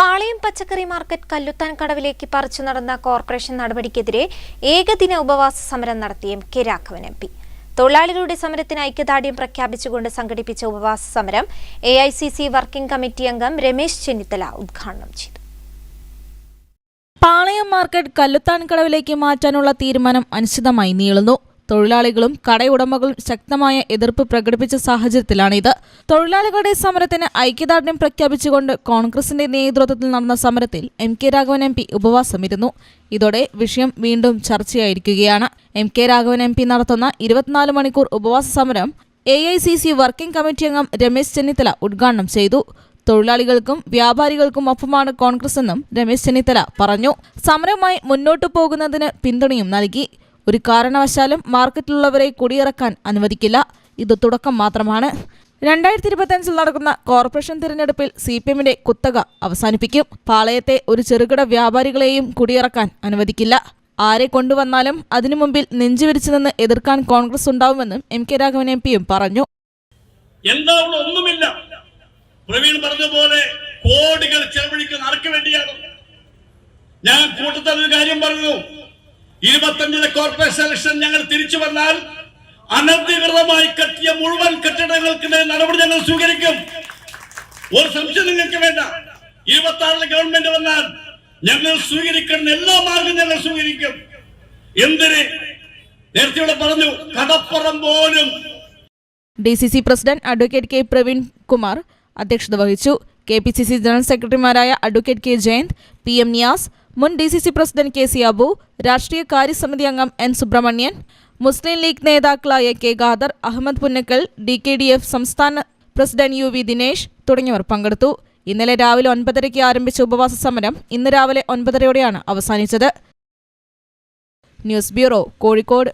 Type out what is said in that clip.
പാളയം പച്ചക്കറി മാർക്കറ്റ് കല്ലുത്താൻ കടവിലേക്ക് പറിച്ചു നടന്ന കോർപ്പറേഷൻ നടപടിക്കെതിരെ ഏകദിന ഉപവാസ സമരം നടത്തിയ M K Raghavan M P. തൊഴിലാളികളുടെ സമരത്തിന് ഐക്യദാർഢ്യം പ്രഖ്യാപിച്ചുകൊണ്ട് സംഘടിപ്പിച്ച ഉപവാസ സമരം A I C C working committee അംഗം രമേശ് ചെന്നിത്തല ഉദ്ഘാടനം ചെയ്തു. പാളയം മാർക്കറ്റ് കല്ലുത്താൻ കടവിലേക്ക് മാറ്റാനുള്ള തീരുമാനം അനിശ്ചിതമായി നീളുന്നു. തൊഴിലാളികളും കടയുടമകളും ശക്തമായ എതിർപ്പ് പ്രകടിപ്പിച്ച സാഹചര്യത്തിലാണിത്. തൊഴിലാളികളുടെ സമരത്തിന് ഐക്യദാർഢ്യം പ്രഖ്യാപിച്ചുകൊണ്ട് കോൺഗ്രസിന്റെ നേതൃത്വത്തിൽ നടന്ന സമരത്തിൽ M K Raghavan M P ഉപവാസമിരുന്നു. ഇതോടെ വിഷയം വീണ്ടും ചർച്ചയായിരിക്കുകയാണ്. M K Raghavan M P നടത്തുന്ന ഇരുപത്തിനാല് മണിക്കൂർ ഉപവാസ സമരം A I C C working committee അംഗം രമേശ് ചെന്നിത്തല ഉദ്ഘാടനം ചെയ്തു. തൊഴിലാളികൾക്കും വ്യാപാരികൾക്കും ഒപ്പമാണ് കോൺഗ്രസ് എന്നും രമേശ് ചെന്നിത്തല പറഞ്ഞു. സമരവുമായി മുന്നോട്ടു പോകുന്നതിന് പിന്തുണയും നൽകി. ഒരു കാരണവശാലും മാർക്കറ്റിലുള്ളവരെ കുടിയിറക്കാൻ അനുവദിക്കില്ല. ഇത് തുടക്കം മാത്രമാണ്. രണ്ടായിരത്തി ഇരുപത്തിയഞ്ചിൽ നടക്കുന്ന കോർപ്പറേഷൻ തിരഞ്ഞെടുപ്പിൽ സി പി എമ്മിന്റെ കുത്തക അവസാനിപ്പിക്കും. പാളയത്തെ ഒരു ചെറുകിട വ്യാപാരികളെയും കുടിയിറക്കാൻ അനുവദിക്കില്ല. ആരെ കൊണ്ടുവന്നാലും അതിനു മുമ്പിൽ നെഞ്ചുവിരിച്ചു നിന്ന് എതിർക്കാൻ കോൺഗ്രസ് ഉണ്ടാവുമെന്നും എം കെ രാഘവൻ എം പിയും പറഞ്ഞു. ഒന്നുമില്ല. പ്രവീൺ കോടികൾ ഞാൻ കൂട്ടത്തിൽ കാര്യം പറഞ്ഞു. ഇരുപത്തഞ്ചിലെ കോർപ്പറേഷൻ ഇലക്ഷൻ ഞങ്ങൾ തിരിച്ചു വന്നാൽ അനധികൃതമായി കെട്ടിയ മുഴുവൻ കെട്ടിടങ്ങൾക്കിടെ നടപടി ഞങ്ങൾ സ്വീകരിക്കും. ഒരു സംശയം നിങ്ങൾക്ക് വേണ്ട. ഇരുപത്തി ആറിലെ ഗവൺമെന്റ് വന്നാൽ ഞങ്ങൾ സ്വീകരിക്കുന്ന എല്ലാ മാർഗം ഞങ്ങൾ സ്വീകരിക്കും. എന്തിന്? നേരത്തെ ഇവിടെ പറഞ്ഞു കടപ്പുറം പോലും. D C C president advocate K Praveen Kumar അധ്യക്ഷത വഹിച്ചു. K P C C general സെക്രട്ടറിമാരായ advocate K Jayant P M Niyas മുൻ D C C president K C Abu രാഷ്ട്രീയ കാര്യസമിതി അംഗം എൻ സുബ്രഹ്മണ്യൻ മുസ്ലിം ലീഗ് നേതാക്കളായ K Khader Ahammed Punnakkal D K D F സംസ്ഥാന പ്രസിഡന്റ് യു വി ദിനേശ് തുടങ്ങിയവർ പങ്കെടുത്തു. ഇന്നലെ രാവിലെ ഒൻപതരയ്ക്ക് ആരംഭിച്ച ഉപവാസ സമരം ഇന്ന് രാവിലെ ഒൻപതരയോടെയാണ് അവസാനിച്ചത്. News bureau Kozhikode.